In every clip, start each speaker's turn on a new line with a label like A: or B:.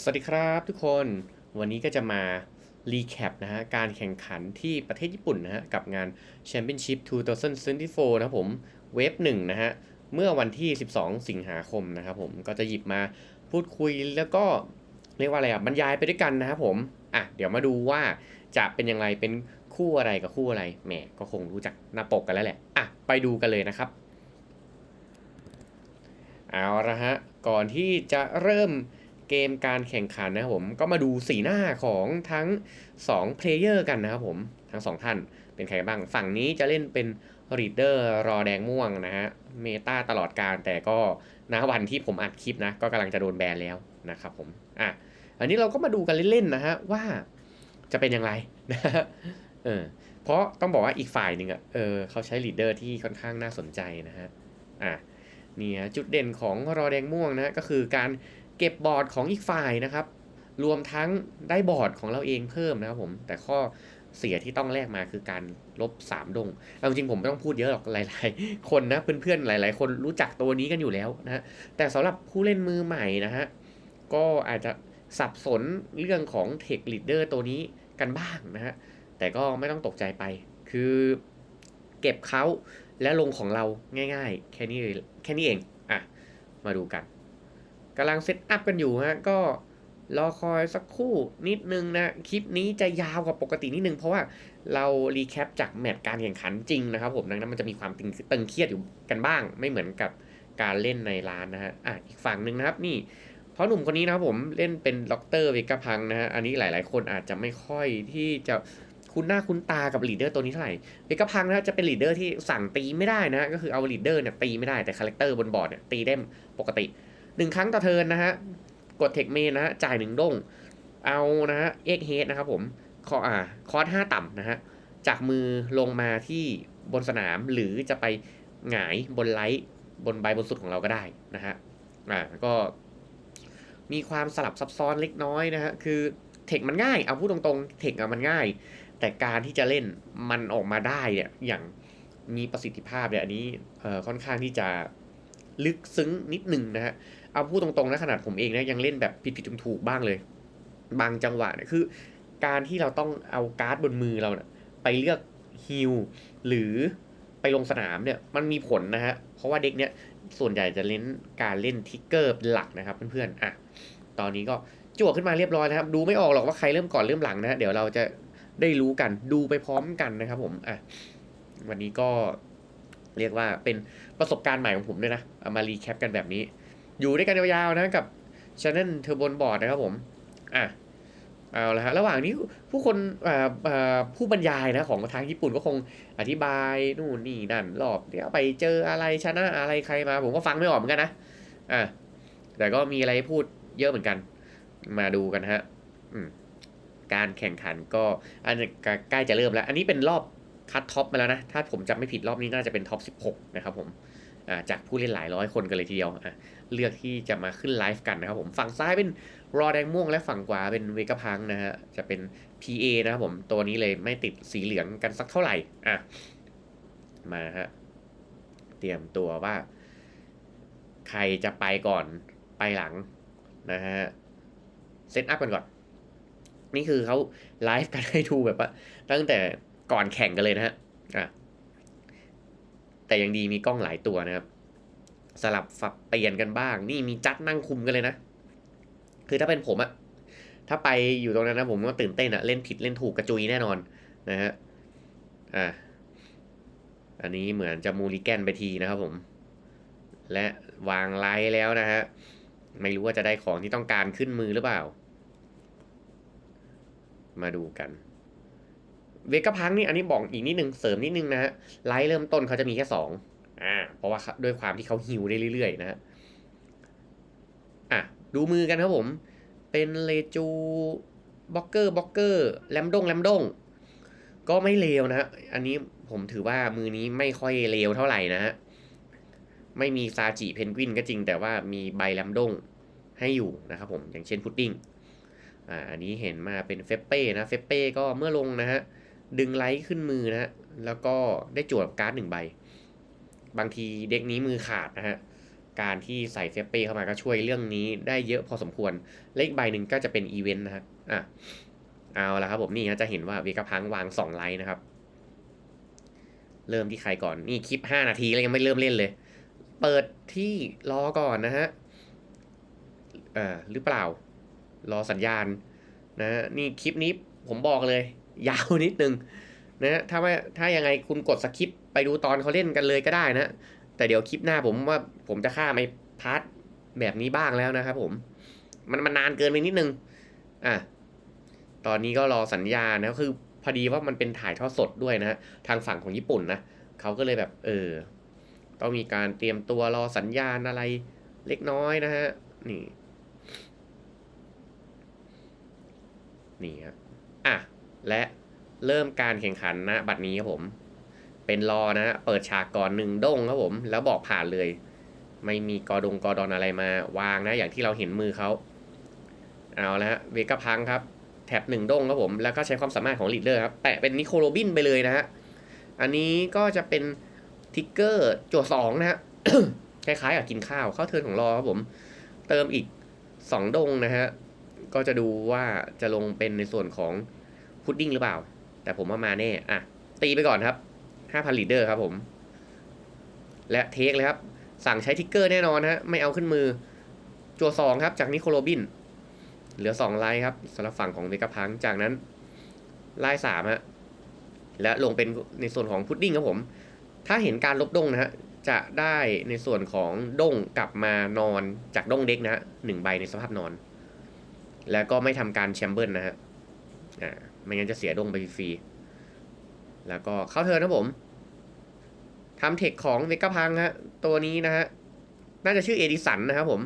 A: สวัสดีครับทุกคนวันนี้ก็จะมารีแคปนะฮะการแข่งขันที่ประเทศญี่ปุ่นนะฮะกับงาน Championship 2024 นะครับผมเวฟหนึ่งนะฮะเมื่อวันที่ 12 สิงหาคมนะครับผมก็จะหยิบมาพูดคุยแล้วก็เรียกว่าอะไรอะบรรยายไปด้วยกันนะครับผมอะเดี๋ยวมาดูว่าจะเป็นยังไงเป็นคู่อะไรกับคู่อะไรแหมก็คงรู้จักหน้าปกกันแล้วแหละอะไปดูกันเลยนะครับ เอาละฮะก่อนที่จะเริ่ม เกมการแข่งขันนะครับผมก็มาดูสีหน้าของทั้ง2เพลเยอร์กันนะครับผมทั้ง 2 ท่านเป็นใครบ้าง ฝั่งนี้จะเล่นเป็นรีดเดอร์รอแดงม่วงนะฮะเมตาตลอดการแต่ก็ณวันที่ผมอัดคลิปนะ ก็กำลังจะโดนแบนแล้วนะครับผมอะอันนี้เราก็มาดูกันเล่นๆนะฮะว่าจะเป็นอย่างไรนะฮะเออเพราะต้องบอกว่าอีกฝ่ายหนึ่งอะเออเขาใช้ลีดเดอร์ที่ค่อนข้างน่าสนใจนะฮะอะเนี่ยจุดเด่นของรอแดงม่วงนะก็คือการ เก็บบอร์ดของอีกฝ่ายนะครับ รวมทั้งได้บอร์ดของเราเองเพิ่มนะครับผม แต่ข้อเสียที่ต้องแลกมาคือการลบ 3 ดงเอาจริงผมไม่ต้องพูดเยอะหรอกหลาย ๆ คนนะเพื่อนๆหลาย ๆ คนรู้จักตัวนี้กันอยู่แล้วนะแต่สำหรับผู้เล่นมือใหม่นะฮะก็อาจจะสับสนเรื่องของเทคลีดเดอร์ตัวนี้กันบ้างนะฮะแต่ก็ไม่ต้องตกใจไป คือเก็บเขาและลงของเราง่าย ๆ แค่นี้เลยแค่นี้เองอะมาดูกัน กำลังเซตอัพกันอยู่ฮะก็รอคอยสักครู่นิดนึงนะคลิปนี้จะยาวกว่าปกตินิดนึง เพราะว่าเรารีแคปจากแมตช์การแข่งขันจริงนะครับผมดังนั้นมันจะมีความตึงตงเครียดอยู่กันบ้าง ไม่เหมือนกับการเล่นในร้านนะฮะอะอีกฝั่งหนึ่งนะครับนี่เพราะหนุ่มคนนี้นะครับผมเล่นเป็นด็อกเตอร์เวกพังนะฮะอันนี้หลายๆ คนอาจจะไม่ค่อยที่จะคุ้นหน้าคุ้นตากับลีดเดอร์ตัวนี้เท่าไหร่เวกพังนะจะเป็นลีดเดอร์ที่สั่งตีไม่ได้นะก็คือเอาลีดเดอร์เนี่ยตีไม่ได้แต่คาแรคเตอร์บนบอร์ดเนี่ยตีได้ปกติ หนึ่งครั้งต่อเทิร์นนะฮะ กดเทคเมนนะฮะ จ่ายหนึ่งด้ง เอานะฮะเอ็กเฮดนะครับผมคออ่าคอร์สห้าต่ำนะฮะ จากมือลงมาที่บนสนามหรือจะไปหงายบนไลท์บนใบบนสุดของเราก็ได้นะฮะ อ่าก็มีความสลับซับซ้อนเล็กน้อยนะฮะ คือเทคมันง่าย เอาพูดตรงๆ เทคอะมันง่าย แต่การที่จะเล่นมันออกมาได้เนี่ย อย่างมีประสิทธิภาพเนี่ย อันนี้ เอ่อ ค่อนข้างที่จะลึกซึ้งนิดหนึ่งนะฮะ เอาพูดตรงๆนะขนาดผมเองนะยังเล่นแบบผิดๆถูกๆบ้างเลย บางจังหวะเนี่ยคือ การที่เราต้องเอาการ์ดบนมือเราเนี่ยไปเลือกฮิลหรือไปลงสนามเนี่ยมันมีผลนะฮะ เพราะว่าเด็กเนี่ยส่วนใหญ่จะเล่นการเล่นทิกเกอร์เป็นหลักนะครับเพื่อนๆอะตอนนี้ก็จั่วขึ้นมาเรียบร้อยนะครับ ดูไม่ออกหรอกว่าใครเริ่มก่อนเริ่มหลังนะฮะเดี๋ยวเราจะได้รู้กันดูไปพร้อมกันนะครับผมอะวันนี้ก็เรียกว่าเป็นประสบการณ์ใหม่ของผมด้วยนะเอามารีแคปกันแบบนี้ อยู่ด้วยกันยาวๆนะกับช anel เทอร์บนบอร์ดนะครับผมอะเอาละฮะระหว่างนี้ผู้คนอ่าอ่าผู้บรรยายนะของทางญี่ปุ่นก็คงอธิบายนู่นนี่นั่นรอบเดี๋ยวไปเจออะไรชนะอะไรใครมา ผมก็ฟังไม่ออกเหมือนกันนะอะแต่ก็มีอะไรให้พูดเยอะเหมือนกัน มาดูกันฮะการแข่งขันก็อันใกล้จะเริ่มแล้ว อันนี้เป็นรอบคัดท็อปมาแล้วนะ ถ้าผมจำไม่ผิดรอบนี้น่าจะเป็นท็อป16 นะครับผม จากผู้เล่นหลายร้อยคนกันเลยทีเดียว เลือกที่จะมาขึ้นไลฟ์กันนะครับผม ฝั่งซ้ายเป็นรอแดงม่วงและฝั่งขวาเป็นเวกพังนะฮะ จะเป็น PA นะครับผม ตัวนี้เลยไม่ติดสีเหลืองกันสักเท่าไหร่ อะ มาฮะ เตรียมตัวว่า ใครจะไปก่อนไปหลังนะฮะ เซตอัพกันก่อน นี่คือเขาไลฟ์กันให้ดูแบบว่าตั้งแต่ก่อนแข่งกันเลยนะฮะ อะ แต่ยังดีมีกล้องหลายตัวนะครับ สลับฝับเปลี่ยนกันบ้าง นี่มีจัดนั่งคุมกันเลยนะ คือถ้าเป็นผมอะถ้าไปอยู่ตรงนั้นนะผมก็ตื่นเต้นอะเล่นผิดเล่นถูกกระจุยแน่นอนนะฮะอะอันนี้เหมือนจะมูลิแกนไปทีนะครับผม และวางไลท์แล้วนะฮะไม่รู้ว่าจะได้ของที่ต้องการขึ้นมือหรือเปล่า มาดูกัน เวกพังนี่อันนี้บอกอีกนิดนึงเสริมนิดนึงนะฮะไลท์เริ่มต้นเขาจะมีแค่สองอ่าเพราะว่าด้วยความที่เขาฮิวได้เรื่อยๆนะฮะอะดูมือกันครับผม เป็นเลจูบล็อกเกอร์บล็อกเกอร์แลมดงแลมดงก็ไม่เลวนะฮะอันนี้ผมถือว่ามือนี้ไม่ค่อยเลวเท่าไหร่นะฮะ ไม่มีซาจิเพนกวินก็จริง แต่ว่ามีใบแลมดงให้อยู่นะครับผม อย่างเช่นพุดดิ้ง อ่า อันนี้เห็นมาเป็นเฟปเป้นะ เฟปเป้ก็เมื่อลงนะฮะ ดึงไลท์ขึ้นมือนะฮะ แล้วก็ได้จวดการ์ดหนึ่งใบ บางทีเด็กนี้มือขาดนะฮะ การที่ใส่เซฟเป้เข้ามาก็ช่วยเรื่องนี้ได้เยอะพอสมควร เลขใบหนึ่งก็จะเป็นอีเวนต์นะครับอะ เอาละครับผมนี่จะเห็นว่าเวกาพังวางสองไลน์นะครับ เริ่มที่ใครก่อน นี่คลิป5นาทีแล้วยังไม่เริ่มเล่นเลย เปิดที่รอก่อนนะฮะ เอ่อ หรือเปล่า รอสัญญาณนะฮะนี่คลิปนี้ผมบอกเลย ยาวนิดนึงนะถ้าว่าถ้ายังไงคุณกดสคิปไปดูตอนเขาเล่นกันเลยก็ได้นะ แต่เดี๋ยวคลิปหน้าผมว่าผมจะข้าไอ้พาร์ทแบบนี้บ้างแล้วนะครับผม มันมันนานเกินไปนิดนึง อะ ตอนนี้ก็รอสัญญาณนะคือพอดีว่ามันเป็นถ่ายทอดสดด้วยนะฮะทางฝั่งของญี่ปุ่นนะเขาก็เลยแบบ เออ ต้องมีการเตรียมตัวรอสัญญาณอะไรเล็กน้อยนะฮะ นี่ นี่ครับอะ และเริ่มการแข่งขันนะบัดนี้ครับผม เป็นรอนะฮะเปิดฉากก่อนหนึ่งด้งครับผม แล้วบอกผ่านเลย ไม่มีกอดงกอดอนอะไรมาวางนะ อย่างที่เราเห็นมือเขาเอาละฮะเวกาพังครับ แท็บหนึ่งด้งครับผม แล้วก็ใช้ความสามารถของลีดเดอร์ครับแปะเป็นนิโคโรบินไปเลยนะฮะอันนี้ก็จะเป็นทิกเกอร์จั่วสองนะฮะคล้ายๆกับกินข้าวเข้าเทินของรอครับผม เติมอีกสองดงนะฮะก็จะดูว่าจะลงเป็นในส่วนของ พุดดิ้งหรือเปล่า แต่ผมว่ามาแน่อะ ตีไปก่อนครับห้าพันลีดเดอร์ครับผม และเทคเลยครับ สั่งใช้ทิกเกอร์แน่นอนฮะ ไม่เอาขึ้นมือ จัวสองครับ จากนิโคโรบิน เหลือสองลน์ครับสำหรับฝั่งของเวกาพัง จากนั้นไลน์สามฮะ และลงเป็นในส่วนของพุดดิ้งครับผม ถ้าเห็นการลบด้งนะฮะจะได้ในส่วนของด้งกลับมานอนจากด้งเด็กนะฮะหนึ่งใบในสภาพนอน แล้วก็ไม่ทำการแชมเบิลนะฮะอ่า ไม่งั้นจะเสียดงไปฟรีแล้วก็เข้าเทิร์นนะผมทำเทคของเวกาพังฮะตัวนี้นะฮะ น่าจะชื่อเอดิสันนะครับผม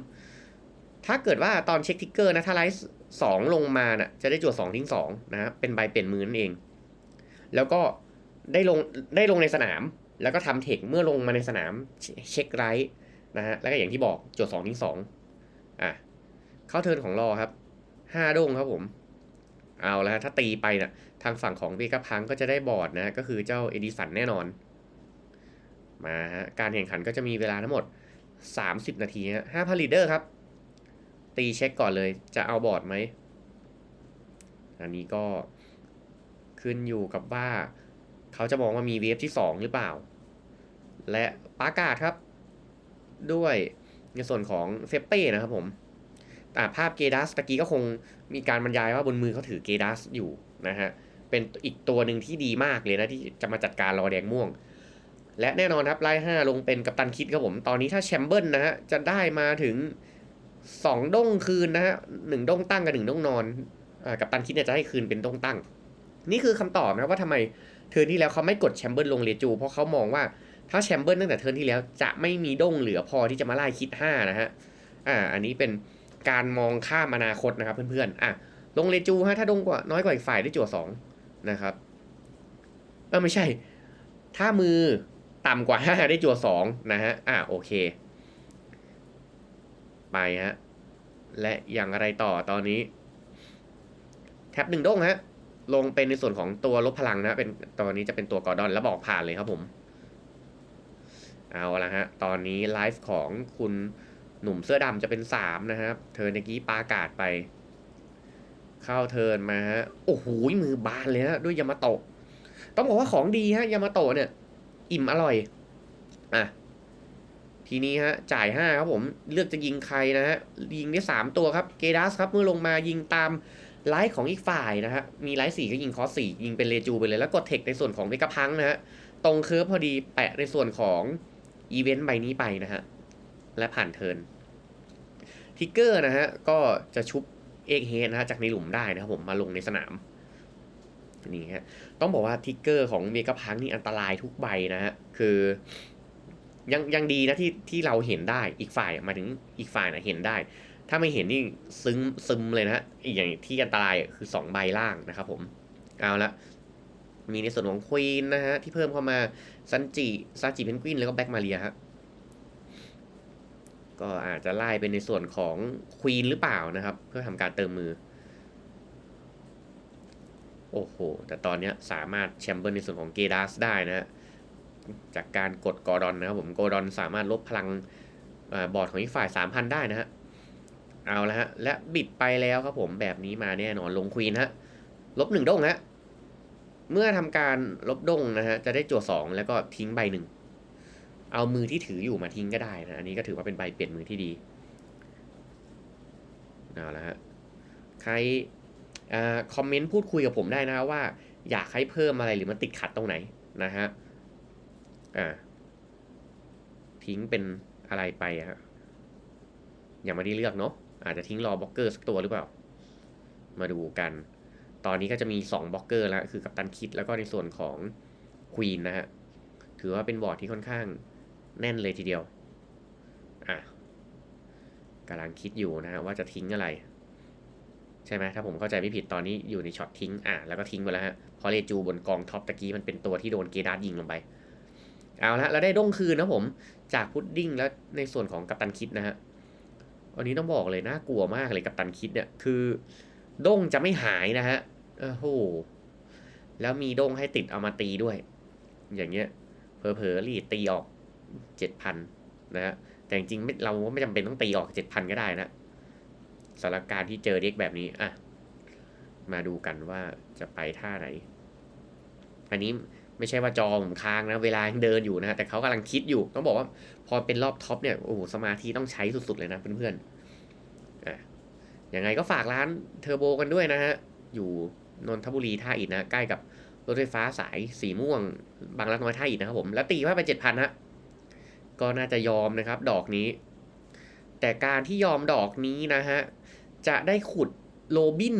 A: ถ้าเกิดว่าตอนเช็คทิกเกอร์นะ ถ้าไลท์สองลงมาน่ะจะได้จวดสองทิ้งสองนะฮะเป็นใบเปลี่ยนมือนั่นเอง แล้วก็ได้ลงได้ลงในสนาม แล้วก็ทำเทคเมื่อลงมาในสนามเช็คไรท์นะฮะ แล้วก็อย่างที่บอกจวดสองทิ้งสองอะ เข้าเทิร์นของรอครับห้าดงครับผม เอาแล้วฮะถ้าตีไปน่ะทางฝั่งของเวกาพังก็จะได้บอร์ดนะก็คือเจ้าเอดิสันแน่นอน มาฮะการแข่งขันก็จะมีเวลาทั้งหมด 30 นาทีฮะห้าพันลีเดอร์ครับ ตีเช็คก่อนเลยจะเอาบอร์ดไหม อันนี้ก็ขึ้นอยู่กับว่า เขาจะมองว่ามีเวฟที่ 2 หรือเปล่า และปากาศครับ ด้วยในส่วนของเซเป้นะครับผม ภาพเกดัสตะกี้ก็คงมีการบรรยายว่าบนมือเขาถือเกดัสอยู่นะฮะ เป็นอีกตัวหนึ่งที่ดีมากเลยนะ ที่จะมาจัดการรอแดงม่วง และแน่นอนครับไล่ห้าลงเป็นกัปตันคิดครับผม ตอนนี้ถ้าแชมเบิลนะฮะ จะได้มาถึงสองด้งคืนนะฮะหนึ่งด้งตั้งกับหนึ่งด้งนอนอ่ากัปตันคิดเนี่ยจะให้คืนเป็นด้งตั้ง นี่คือคำตอบนะว่าทำไมเทิร์นที่แล้วเขาไม่กดแชมเบิลลงเรจู เพราะเขามองว่าถ้าแชมเบิลตั้งแต่เทิร์นที่แล้วจะไม่มีด้งเหลือพอที่จะมาไล่คิดห้านะฮะอ่าอันนี้เป็น การมองข้ามอนาคตนะครับเพื่อนๆอะลงเรจูฮะถ้าดงกว่าน้อยกว่าอีกฝ่ายได้จั่วสองนะครับเออไม่ใช่ ถ้ามือต่ำกว่าห้าได้จั่วสองนะฮะอะโอเค ไปฮะและอย่างไรต่อตอนนี้ แท็บหนึ่งด้งฮะลงเป็นในส่วนของตัวลบพลังนะเป็นตัวนี้จะเป็นตัวกอร์ดอนแล้วบอกผ่านเลยครับผม เอาละฮะ ตอนนี้ไลฟ์ของคุณ หนุ่มเสื้อดำจะเป็นสามนะครับเทิร์นเมื่อกี้ปากาดไป เข้าเทินมาฮะ โอ้โหมือบานเลยฮะด้วยยามาโตะ ต้องบอกว่าของดีฮะยามาโตะเนี่ย อิ่มอร่อย อะ ทีนี้ฮะ จ่ายห้าครับผม เลือกจะยิงใครนะฮะ ยิงได้สามตัวครับ เกดัสครับ เมื่อลงมายิงตามไลฟ์ของอีกฝ่ายนะฮะ มีไลฟ์สี่ก็ยิงคอสสี่ยิงเป็นเลจูไปเลย แล้วกดเทคในส่วนของเมกะพังนะฮะ ตรงเคิร์ฟพอดีแปะในส่วนของอีเวนต์ใบนี้ไปนะฮะ และผ่านเทิร์น ทิกเกอร์นะฮะก็จะชุบเอกเฮดนะฮะจากในหลุมได้นะครับผมมาลงในสนามนี่ฮะต้องบอกว่าทิกเกอร์ของเมกะพังนี่อันตรายทุกใบนะฮะคือยังยังดีนะที่ที่เราเห็นได้อีกฝ่ายมาถึงอีกฝ่ายนะเห็นได้ ถ้าไม่เห็นนี่ซึมซึมเลยนะฮะอีกอย่างที่อันตรายคือสองใบล่างนะครับผมเอาละมีในส่วนของควีนนะฮะที่เพิ่มเข้ามาซันจิซาจิเพนกวินแล้วก็แบ็กมาเรียฮะ ก็อาจจะไล่เป็นในส่วนของควีนหรือเปล่านะครับ เพื่อทำการเติมมือ โอ้โห แต่ตอนนี้สามารถแชมเบิลในส่วนของเกดัสได้นะฮะจากการกดกอร์ดอนนะครับผมกอร์ดอนสามารถลบพลังอบอร์ดของอีกฝ่ายสามพันได้นะฮะ เอาละฮะ และบิดไปแล้วครับผมแบบนี้มาแน่นอนลงควีนฮะ ลบหนึ่งด้งฮะ เมื่อทำการลบด้งนะฮะ จะได้จั่วสองแล้วก็ทิ้งใบหนึ่ง เอามือที่ถืออยู่มาทิ้งก็ได้นะ อันนี้ก็ถือว่าเป็นใบเปลี่ยนมือที่ดีเอาละฮะใครอ่าคอมเมนต์พูดคุยกับผมได้นะว่า อยากให้เพิ่มอะไรหรือมันติดขัดตรงไหนนะฮะอ่าทิ้งเป็นอะไรไปอะฮะยังไม่ได้เลือกเนาะอาจจะทิ้งรอบล็อกเกอร์สักตัวหรือเปล่า มาดูกัน ตอนนี้ก็จะมี2บล็อกเกอร์แล้วคือกัปตันคิดแล้วก็ในส่วนของควีนนะฮะถือว่าเป็นบอร์ดที่ค่อนข้าง แน่นเลยทีเดียว อะกำลังคิดอยู่นะฮะว่าจะทิ้งอะไร ใช่ไหมถ้าผมเข้าใจไม่ผิดตอนนี้อยู่ในช็อตทิ้ง อะแล้วก็ทิ้งไปแล้วฮะพราะเลจูบนกองท็อปตะกี้มันเป็นตัวที่โดนเกดาร์ดยิงลงไป เอาละแล้วได้ด้งคืนนะผมจากพุดดิ้งแล้วในส่วนของกัปตันคิดนะฮะอันนี้ต้องบอกเลยน่ากลัวมากเลยกัปตันคิดเนี่ยคือด้งจะไม่หายนะฮะโอ้โหแล้วมีด้งให้ติดเอามาตีด้วย อย่างเงี้ยเพอเพอๆรีดตีออก เจ็ดพันนะฮะ แต่จริงๆเราไม่จำเป็นต้องตีออกเจ็ดพันก็ได้นะสถานการณ์ที่เจอเด็กแบบนี้ อะ มาดูกันว่าจะไปท่าไหน อันนี้ไม่ใช่ว่าจอผมค้างนะ เวลายังเดินอยู่นะฮะแต่เขากำลังคิดอยู่ ต้องบอกว่า พอเป็นรอบท็อปเนี่ย โอ้โหสมาธิต้องใช้สุดๆเลยนะเพื่อนๆ อะ ยังไงก็ฝากร้านเทอร์โบกันด้วยนะฮะ อยู่นนทบุรีท่าอิฐนะ ใกล้กับรถไฟฟ้าสายสีม่วง บางรักน้อยท่าอิฐนะครับผม แล้วตีว่าไปเจ็ดพันฮะ ก็น่าจะยอมนะครับ ดอกนี้ แต่การที่ยอมดอกนี้นะฮะ จะได้ขุดโรบิน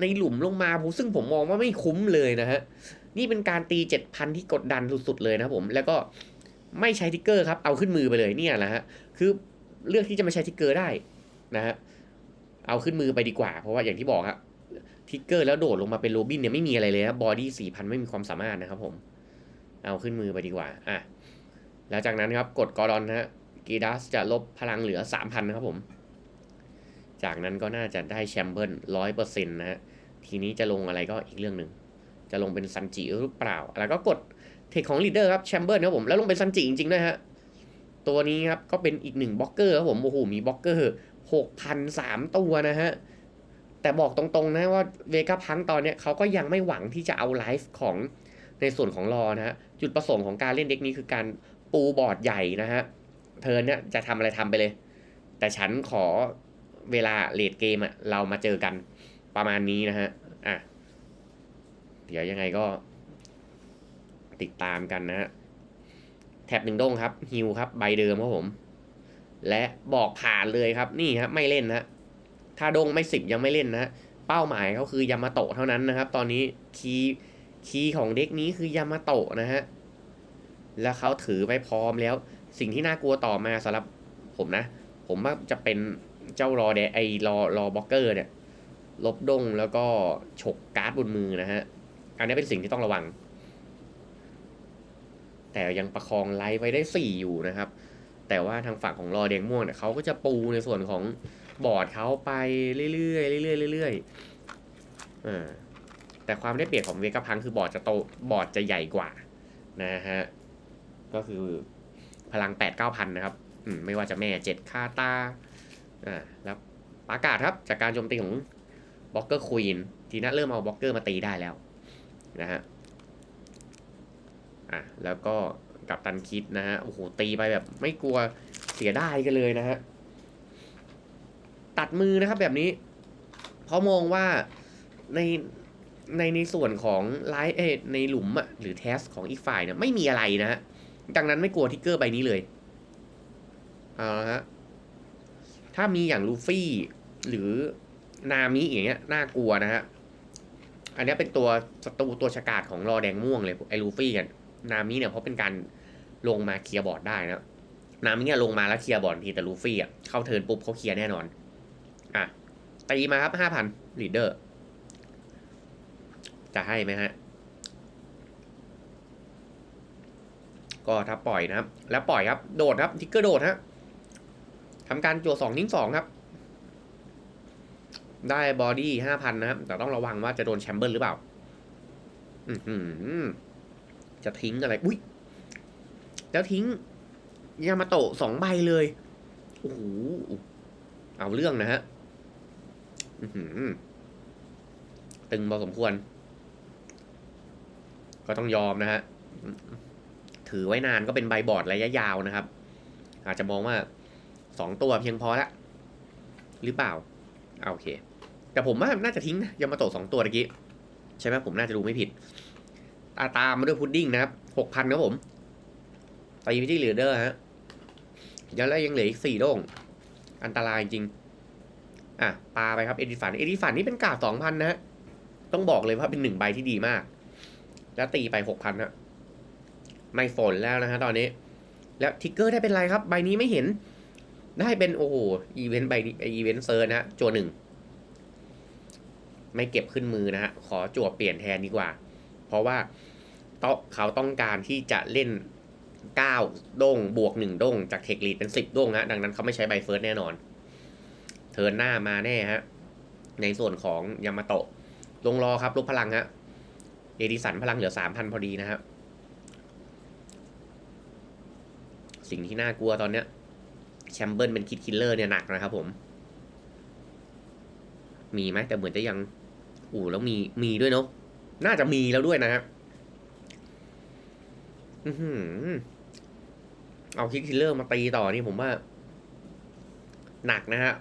A: ในหลุมลงมาผมซึ่งผมมองว่าไม่คุ้มเลยนะฮะ นี่เป็นการตีเจ็ดพันที่กดดันสุดๆเลยนะผม แล้วก็ไม่ใช้ทิกเกอร์ครับ เอาขึ้นมือไปเลยเนี่ยแหละฮะ คือเลือกที่จะไม่ใช้ทิกเกอร์ได้นะฮะ เอาขึ้นมือไปดีกว่า เพราะว่าอย่างที่บอกครับทิกเกอร์แล้วโดดลงมาเป็นโรบินเนี่ยไม่มีอะไรเลยนะบอดี้สี่พันไม่มีความสามารถนะครับผม เอาขึ้นมือไปดีกว่า อะ แล้วจากนั้นครับกดกอรอนนะฮะกีดัสจะลบพลังเหลือสามพันนะครับผม จากนั้นก็น่าจะได้แชมเบิลร้อยเปอร์เซ็นต์นะฮะ ทีนี้จะลงอะไรก็อีกเรื่องหนึ่ง จะลงเป็นซันจิหรือเปล่า แล้วก็กดเทคของลีดเดอร์ครับแชมเบิลครับผม แล้วลงเป็นซันจิจริงๆด้วยฮะ ตัวนี้ครับก็เป็นอีกหนึ่งบล็อกเกอร์ครับผม โอ้โห มีบล็อกเกอร์หกพันสามตัวนะฮะ แต่บอกตรงๆนะว่าเวก้าพังตอนเนี้ยเขาก็ยังไม่หวังที่จะเอาไลฟ์ของในส่วนของรอนะฮะ จุดประสงค์ของการเล่นเด็กนี้คือการ ปูบอร์ดใหญ่นะฮะ เธอเนี่ยจะทำอะไรทำไปเลย แต่ฉันขอเวลาเลดเกมอะเรามาเจอกันประมาณนี้นะฮะ อะ เดี๋ยวยังไงก็ ติดตามกันนะฮะ แท็บหนึ่งด้งครับฮิวครับ ใบเดิมครับผม และบอกผ่านเลยครับ นี่ครับไม่เล่นนะถ้าดงไม่สิบยังไม่เล่นนะเป้าหมายเขาคือยามาโตะเท่านั้นนะครับ ตอนนี้คีย์คีย์ของเด็กนี้คือยามาโตะนะฮะ แล้วเขาถือไปพร้อมแล้ว สิ่งที่น่ากลัวต่อมาสำหรับผมนะ ผมว่าจะเป็นเจ้ารอแดไอรอรอบล็อกเกอร์เนี่ยลบดงแล้วก็ฉกการ์ดบนมือนะฮะ อันนี้เป็นสิ่งที่ต้องระวัง แต่ยังประคองไลฟ์ไว้ได้สี่อยู่นะครับ แต่ว่าทางฝั่งของรอแดงม่วงเนี่ยเขาก็จะปูในส่วนของบอร์ดเขาไปเรื่อยๆเรื่อยๆเรื่อยๆอ่าแต่ความได้เปรียบของเวกาพังคือบอร์ดจะโตบอร์ดจะใหญ่กว่านะฮะ ก็คือพลังแปดเก้าพันนะครับอืมไม่ว่าจะแม่เจ็ดคาตาอ่าแล้วประกาศครับ จากการโจมตีของบล็อกเกอร์ควีนทีน่าเริ่มเอาบล็อกเกอร์มาตีได้แล้วนะฮะอะแล้วก็กับตันคิดนะฮะโอ้โหตีไปแบบไม่กลัวเสียได้กันเลยนะฮะตัดมือนะครับแบบนี้ เพราะมองว่าในในในส่วนของไลท์เอในหลุมอะหรือเทสของอีกฝ่ายเนี่ยไม่มีอะไรนะฮะ ดังนั้นไม่กลัวทิกเกอร์ใบนี้เลย เอาละฮะ ถ้ามีอย่างลูฟี่ หรือนามิอย่างเงี้ย น่ากลัวนะฮะ อันนี้เป็นตัวศัตรูตัวฉกาจของรอแดงม่วงเลย ไอ้ลูฟี่กัน นามิเนี่ยเพราะเป็นการลงมาเคลียร์บอร์ดได้นะนามิเนี่ยลงมาแล้วเคลียร์บอร์ดทีแต่ลูฟี่อะเข้าเทิร์นปุ๊บเขาเคลียร์แน่นอน อะตีมาครับห้าพันลีดเดอร์ จะให้ไหมฮะ ก็ถ้าปล่อยนะครับ แล้วปล่อยครับ โดดครับทิกเกอร์โดดฮะทำการจั่วสองนิ้งสองครับ ได้บอดี้ห้าพันนะครับ แต่ต้องระวังว่าจะโดนแชมเบอร์หรือเปล่า อืจะทิ้งอะไร อุ้ย แล้วทิ้ง ยามาโตะสองใบเลยอ้โห เอาเรื่องนะฮะอื้อหือตึงพอสมควร ก็ต้องยอมนะฮะ ถือไว้นานก็เป็นใบบอร์ดระยะยาวนะครับ อาจจะมองว่าสองตัวเพียงพอละหรือเปล่าเอาโอเค แต่ผมว่าน่าจะทิ้งนะยามาโตะสองตัวตะกี้ใช่ไหมผมน่าจะดูไม่ผิดตาตามมาด้วยพุดดิ้งนะครับหกพันครับผมตีไปที่เหลือเดอร์ฮะยังแล้วยังเหลืออีกสี่โด่งอันตรายจริง อะปาไปครับเอดิฟันเอดิฟันนี่เป็นกาดสองพันนะฮะต้องบอกเลยว่าเป็นหนึ่งใบที่ดีมาก แล้วตีไปหกพันฮะ ไม่ฝนแล้วนะฮะตอนนี้ แล้วทิกเกอร์ได้เป็นไรครับ ใบนี้ไม่เห็น ได้เป็นโอ้โหอีเวนต์ใบนี้อีเวนต์เซอร์นะฮะจัวหนึ่งไม่เก็บขึ้นมือนะฮะขอจั่วเปลี่ยนแทนดีกว่า เพราะว่าโต๊ะเขาต้องการที่จะเล่น9ด้งบวก1ด้งจากเทคลีดเป็น 10ด้งฮะดังนั้นเขาไม่ใช้ใบเฟิร์สแน่นอน เทิร์นหน้ามาแน่ฮะในส่วนของยามาโตะลงรอครับลบพลังฮะเอดิสันพลังเหลือ 3,000 พอดีนะครับ สิ่งที่น่ากลัวตอนเนี้ยแชมเบิลเป็นคิดคิลเลอร์เนี่ยหนักนะครับผม มีไหมแต่เหมือนจะยังอู้แล้วมีมีด้วยเนาะน่าจะมีแล้วด้วยนะครับอือเอาคิดคิลเลอร์มาตีต่อนี่ผมว่า หนักนะฮะ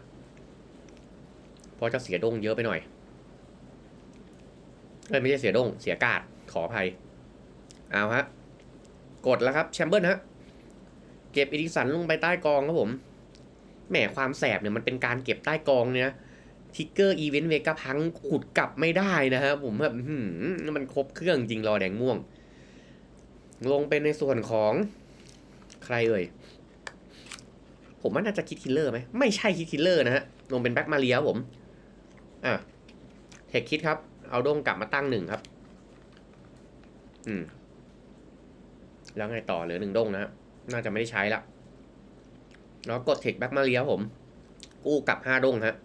A: เพราะจะเสียดงเยอะไปหน่อยเอ้ยไม่ใช่เสียดง เสียกาดขออภัย เอาฮะ กดแล้วครับ แชมเบิลฮะ เก็บอีดิสันลงไปใต้กองครับผมแหมความแสบเนี่ยมันเป็นการเก็บใต้กองเนี่ยทิกเกอร์อีเวนต์เวกาพังขุดกลับไม่ได้นะฮะผมแบบมันครบเครื่องจริงรอแดงม่วง ลงเป็นในส่วนของใครเอ่ย ผมว่าน่าจะคิดคิลเลอร์ไหมไม่ใช่คิดคิลเลอร์นะฮะ ลงเป็นแบ็กมาเรียผม อะเทคคิดครับ เอาโด้งกลับมาตั้งหนึ่งครับ อืม แล้วไงต่อเหลือหนึ่งโด้งนะฮะ น่าจะไม่ได้ใช้ละแล้วกดเทคแบ็กมาเรียผม กู้กลับห้าโด้งฮะ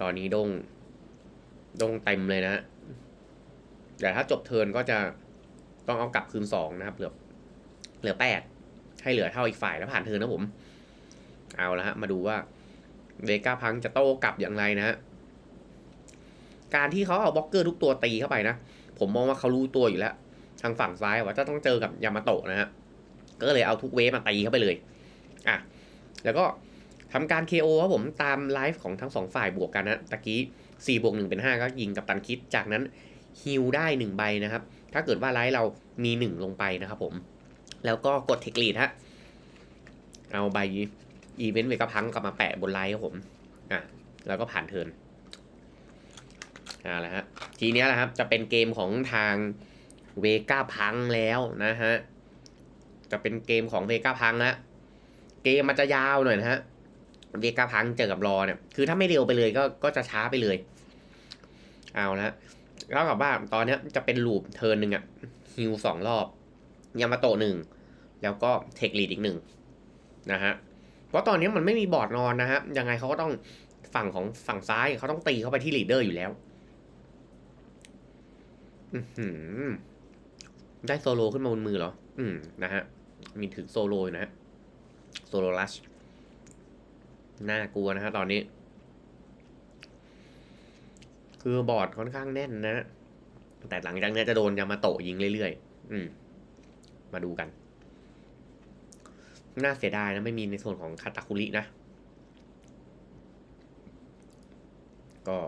A: ตอนนี้โด้งโด้งเต็มเลยนะฮะแต่ถ้าจบเทินก็จะต้องเอากลับคืนสองนะครับ เหลือ เหลือแปดให้เหลือเท่าอีกฝ่ายแล้วผ่านเทินนะผม เอาละฮะ มาดูว่าเวก้าพังจะโต้กลับอย่างไรนะฮะ การที่เขาเอาบล็อกเกอร์ทุกตัวตีเข้าไปนะ ผมมองว่าเขารู้ตัวอยู่แล้ว ทางฝั่งซ้ายว่าจะต้องเจอกับยามาโตะนะฮะ ก็เลยเอาทุกเวฟมาตีเข้าไปเลยอะแล้วก็ทำการ KO ครับผมตามไลฟ์ของทั้งสองฝ่ายบวกกันนะตะกี้4บวก1เป็น 5 ก็ยิงกับตันคิด จากนั้นฮิลได้ 1 ใบนะครับ ถ้าเกิดว่าไลฟ์เรามี 1 ลงไปนะครับผม แล้วก็กดเทคลีดฮะเอาใบอีเวนต์เวกพังกลับมาแปะบนไลฟ์ครับผมอะแล้วก็ผ่านเทินอ่าและฮะทีนี้แหละครับจะเป็นเกมของทางเวก้าพังแล้วนะฮะ จะเป็นเกมของเวก้าพังแล้วเกมมันจะยาวหน่อยนะฮะเวก้าพังเจอกับรอเนี่ย คือถ้าไม่เร็วไปเลยก็ก็จะช้าไปเลย เอาละแล้วกับว่าตอนนี้จะเป็นลูปเทิร์นหนึ่งอะฮิวสองรอบ ยามาโตหนึ่ง แล้วก็เทคลีดอีกหนึ่งนะฮะ เพราะตอนนี้มันไม่มีบอร์ดนอนนะฮะ ยังไงเขาก็ต้องฝั่งของฝั่งซ้ายเขาต้องตีเข้าไปที่ลีดเดอร์อยู่แล้วอืได้โซโลขึ้นมาบนมือเหรอ อืม นะฮะ มีถึงโซโลนะฮะโซโลลัชน่ากลัวนะฮะตอนนี้ คือบอร์ดค่อนข้างแน่นนะ แต่หลังจากนี้จะโดนยามาโตะยิงเรื่อยๆ อืม มาดูกัน น่าเสียดายนะ ไม่มีในส่วนของคาตาคุรินะ ก็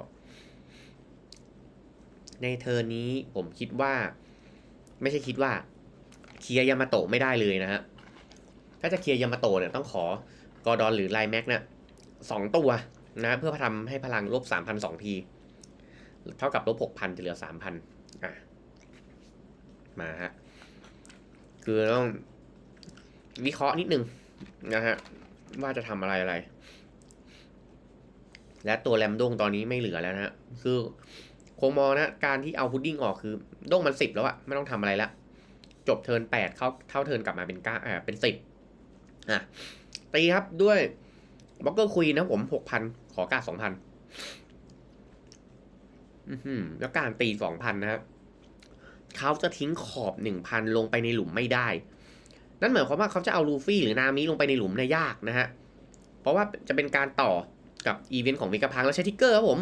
A: ในเทอร์นี้ผมคิดว่า ไม่ใช่คิดว่า เคลียร์ยามาโตะไม่ได้เลยนะฮะถ้าจะเคลียร์ยามาโตะเนี่ยต้องขอกอร์ดอนหรือไลแม็กเนี่ยสองตัวนะเพื่อทำให้พลังลบสามพันสองที เท่ากับลบหกพันจะเหลือสามพันอะมาฮะคือต้องวิเคราะห์นิดนึงนะฮะว่าจะทำอะไรอะไร และตัวแรมด้งตอนนี้ไม่เหลือแล้วนะฮะคือโคมอนะการที่เอาพุดดิ้งออกคือด้งมันสิบแล้วอะไม่ต้องทำอะไรละ จบเทิร์นแปดเข้าเท่าเทิร์นกลับมาเป็นเก้าอ่าเป็นสิบอะตีครับด้วยบล็อกเกอร์คุยนะผมหกพันขอกาสองพันแล้วการตีสองพันนะครับเขาจะทิ้งขอบหนึ่งพันลงไปในหลุมไม่ได้ นั่นหมายความว่าเขาจะเอาลูฟี่หรือนามิลงไปในหลุมเนี่ยยากนะฮะ เพราะว่าจะเป็นการต่อกับอีเวนต์ของเมกาพังแล้วใช้ทิกเกอร์ครับผม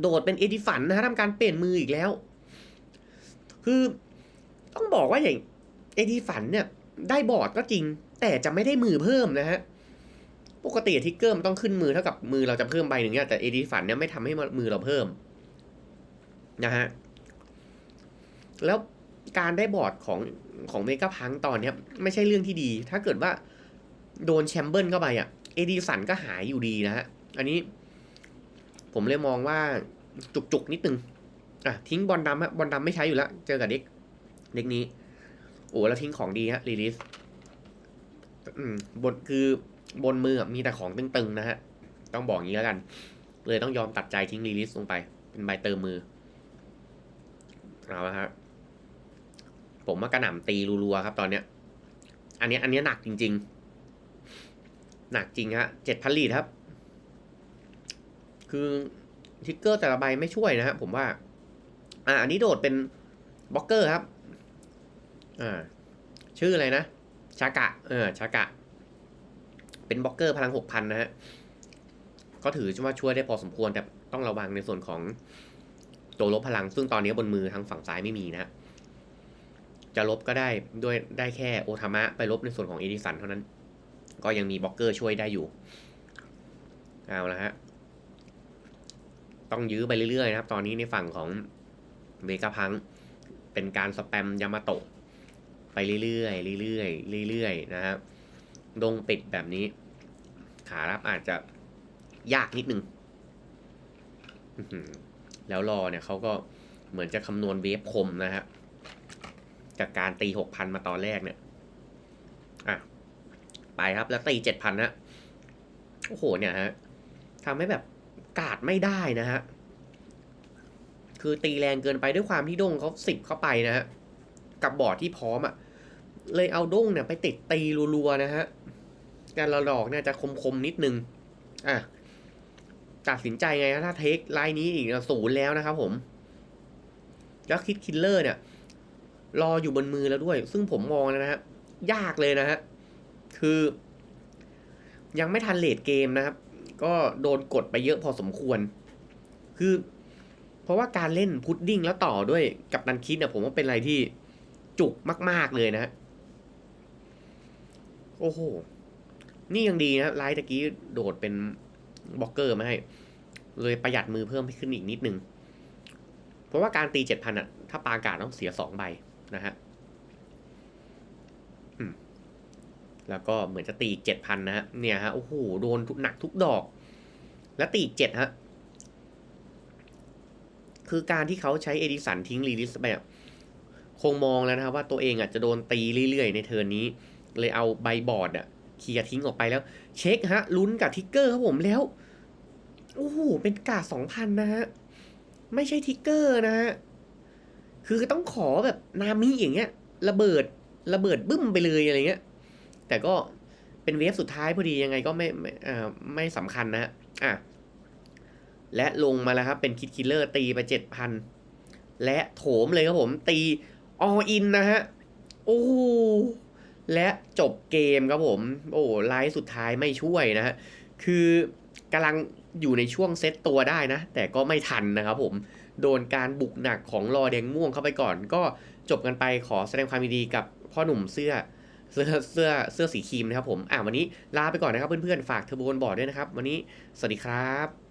A: โดดเป็นเอดิฟันนะฮะทำการเปลี่ยนมืออีกแล้ว คือ ต้องบอกว่าอย่างเอดิฟันเนี่ย ได้บอร์ดก็จริง แต่จะไม่ได้มือเพิ่มนะฮะ ปกติทิกเกอร์มันต้องขึ้นมือเท่ากับมือเราจะเพิ่มใบหนึ่งเนี่ยแต่เอดิฟันเนี่ยไม่ทำให้มือเราเพิ่มนะฮะ แล้วการได้บอร์ดของของเมกาพังตอนเนี้ยไม่ใช่เรื่องที่ดี ถ้าเกิดว่าโดนแชมเบิลเข้าไปอะเอดิสันก็หายอยู่ดีนะฮะ อันนี้ ผมเลยมองว่าจุกๆนิดนึง อะทิ้งบอลดำฮะบอลดำไม่ใช้อยู่แล้ว เจอกับเด็ก เด็กนี้ โอ้แล้วทิ้งของดีฮะรีลิสบนคือบนมือมีแต่ของตึงๆนะฮะ ต้องบอกอย่างนี้แล้วกัน เลยต้องยอมตัดใจทิ้งรีลิสลงไป เป็นใบเติมมือ เอาละฮะผมว่ากระหน่ำตีรัวๆครับตอนเนี้ย อันนี้อันนี้หนักจริง ๆ หนักจริงฮะเจ็ดพันลีดครับ คือทิกเกอร์แต่ละใบไม่ช่วยนะฮะผมว่า อ่า อันนี้โดดเป็นบล็อกเกอร์ครับ อ่าชื่ออะไรนะ ชากะ เออ ชากะ เป็นบล็อกเกอร์พลังหกพันนะฮะ ก็ถือว่าช่วยได้พอสมควร แต่ต้องระวังในส่วนของตัวลบพลัง ซึ่งตอนนี้บนมือทางฝั่งซ้ายไม่มีนะฮะจะลบก็ได้ด้วยได้แค่โอทามะไปลบในส่วนของเอดิสันเท่านั้น ก็ยังมีบล็อกเกอร์ช่วยได้อยู่ เอาละฮะ ต้องยื้อไปเรื่อยๆนะครับ ตอนนี้ในฝั่งของเวกาพัง เป็นการสแปมยามาโตะ ไปเรื่อยๆเรื่อยๆเรื่อยๆนะครับดงปิดแบบนี้ ขารับอาจจะยากนิดนึงแล้วรอเนี่ยเขาก็เหมือนจะคำนวณเวฟคมนะฮะจากการตีหกพันมาตอนแรกเนี่ย อะ ไปครับแล้วตีเจ็ดพันฮะโอ้โหเนี่ยฮะทำให้แบบกาดไม่ได้นะฮะ คือตีแรงเกินไปด้วยความที่ดงเขาสิบเข้าไปนะฮะ กับบอร์ดที่พร้อมอะ่ะ เลยเอาด้งเนี่ยไปติดตีรัวๆนะฮะการละดอกเนี่ยจะคมๆนิดนึง อะ ตัดสินใจไงถ้าเทคไลน์นี้อีกศูนย์แล้วนะครับผมแล้วคิดคิลเลอร์เนี่ย รออยู่บนมือแล้วด้วย ซึ่งผมมองนะฮะ ยากเลยนะฮะ คือ ยังไม่ทันเลดเกมนะครับ ก็โดนกดไปเยอะพอสมควร คือ เพราะว่าการเล่นพุดดิ้งแล้วต่อด้วยกับนันคิดเนี่ยผมว่าเป็นอะไรที่จุกมาก ๆเลยนะฮะ โอ้โห นี่ยังดีนะไลท์ตะกี้โดดเป็นบล็อกเกอร์มาให้ เลยประหยัดมือเพิ่มขึ้นอีกนิดนึง เพราะว่าการตีเจ็ดพันอะถ้าปาอากาศต้องเสียสองใบนะฮะแล้วก็เหมือนจะตีอีกเจ็ดพันนะฮะ เนี่ยฮะ โอ้โห โดนทุกหนักทุกดอก แล้วตีอีกเจ็ดฮะ คือการที่เขาใช้เอดิสันทิ้งรีลิสไปคงมองแล้วนะครับว่าตัวเองอะจะโดนตีเรื่อยๆ ในเทิร์นี้ เลยเอาใบบอร์ดอะเคลียร์ทิ้งออกไปแล้ว เช็คฮะ ลุ้นกับทิกเกอร์ครับผมแล้วโอ้โหเป็นกาสองพันนะฮะ ไม่ใช่ทิกเกอร์นะฮะ คือต้องขอแบบนามิอย่างเงี้ย ระเบิดระเบิดบึ้มไปเลยอะไรเงี้ย แต่ก็เป็นเวฟสุดท้ายพอดียังไงก็ไม่ไม่อ่าไม่สำคัญนะฮะอะ และลงมาแล้วครับ เป็นคิดคิลเลอร์ตีไปเจ็ดพันและโถมเลยครับผมตีออินนะฮะ โอ้ และจบเกมครับผม โอ้ไลฟ์สุดท้ายไม่ช่วยนะฮะ คือกำลังอยู่ในช่วงเซตตัวได้นะ แต่ก็ไม่ทันนะครับผม โดนการบุกหนักของรอแดงม่วงเข้าไปก่อน ก็จบกันไปขอแสดงความยินดีกับพ่อหนุ่มเสื้อเสื้อเสื้อเสื้อสีครีมนะครับผม อ่าวันนี้ลาไปก่อนนะครับเพื่อนๆ ฝากเทอร์โบนบอร์ดด้วยนะครับ วันนี้สวัสดีครับ